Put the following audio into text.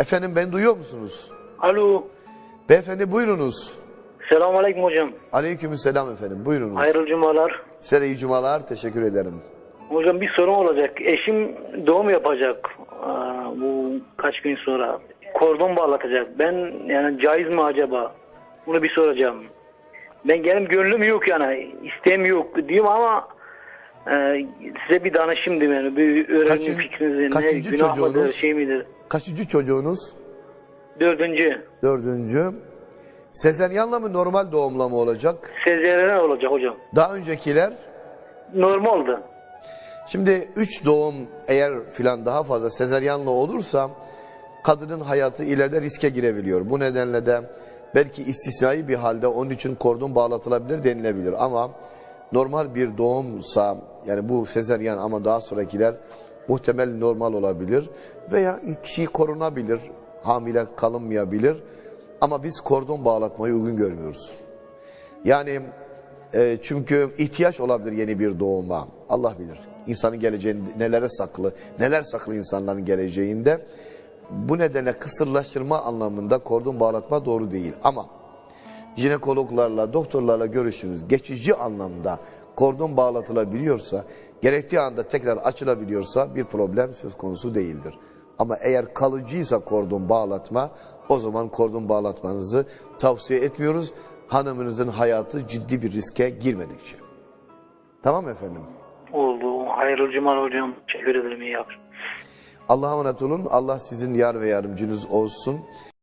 Efendim ben duyuyor musunuz? Alo. Beyefendi buyurunuz. Selamun Aleyküm hocam. Aleykümselam efendim buyurunuz. Hayırlı cumalar. Size iyi cumalar teşekkür ederim. Hocam bir sorum olacak. Eşim doğum yapacak aa, bu kaç gün sonra. Kordon bağlatacak. Ben yani caiz mi acaba? Bunu bir soracağım. Ben benim gönlüm yok yani. isteğim yok diyorum ama e, size bir danışayım dedim yani. Bir öğrenin Kaçın- fikrinizi. Ne kaçıncı günah mıdır çocuğunuz? şey midir? Kaçıncı çocuğunuz? Dördüncü. Dördüncü. Sezeryanla mı normal doğumla mı olacak? Sezeryen olacak hocam. Daha öncekiler? Normaldi. Şimdi üç doğum eğer filan daha fazla sezeryanla olursa kadının hayatı ileride riske girebiliyor. Bu nedenle de belki istisnai bir halde onun için kordon bağlatılabilir denilebilir. Ama normal bir doğumsa yani bu sezeryan ama daha sonrakiler muhtemel normal olabilir. Veya kişi korunabilir, hamile kalınmayabilir. Ama biz kordon bağlatmayı uygun görmüyoruz. Yani e, çünkü ihtiyaç olabilir yeni bir doğuma. Allah bilir. İnsanın geleceğinde nelere saklı, neler saklı insanların geleceğinde. Bu nedenle kısırlaştırma anlamında kordon bağlatma doğru değil. Ama jinekologlarla, doktorlarla görüşünüz geçici anlamda kordon bağlatılabiliyorsa, gerektiği anda tekrar açılabiliyorsa bir problem söz konusu değildir. Ama eğer kalıcıysa kordon bağlatma, o zaman kordon bağlatmanızı tavsiye etmiyoruz. Hanımınızın hayatı ciddi bir riske girmedikçe. Tamam efendim. Oldu. Hayırlı cumalar hocam. Teşekkür ederim. İyi akşamlar. Allah'a emanet olun. Allah sizin yar ve yardımcınız olsun.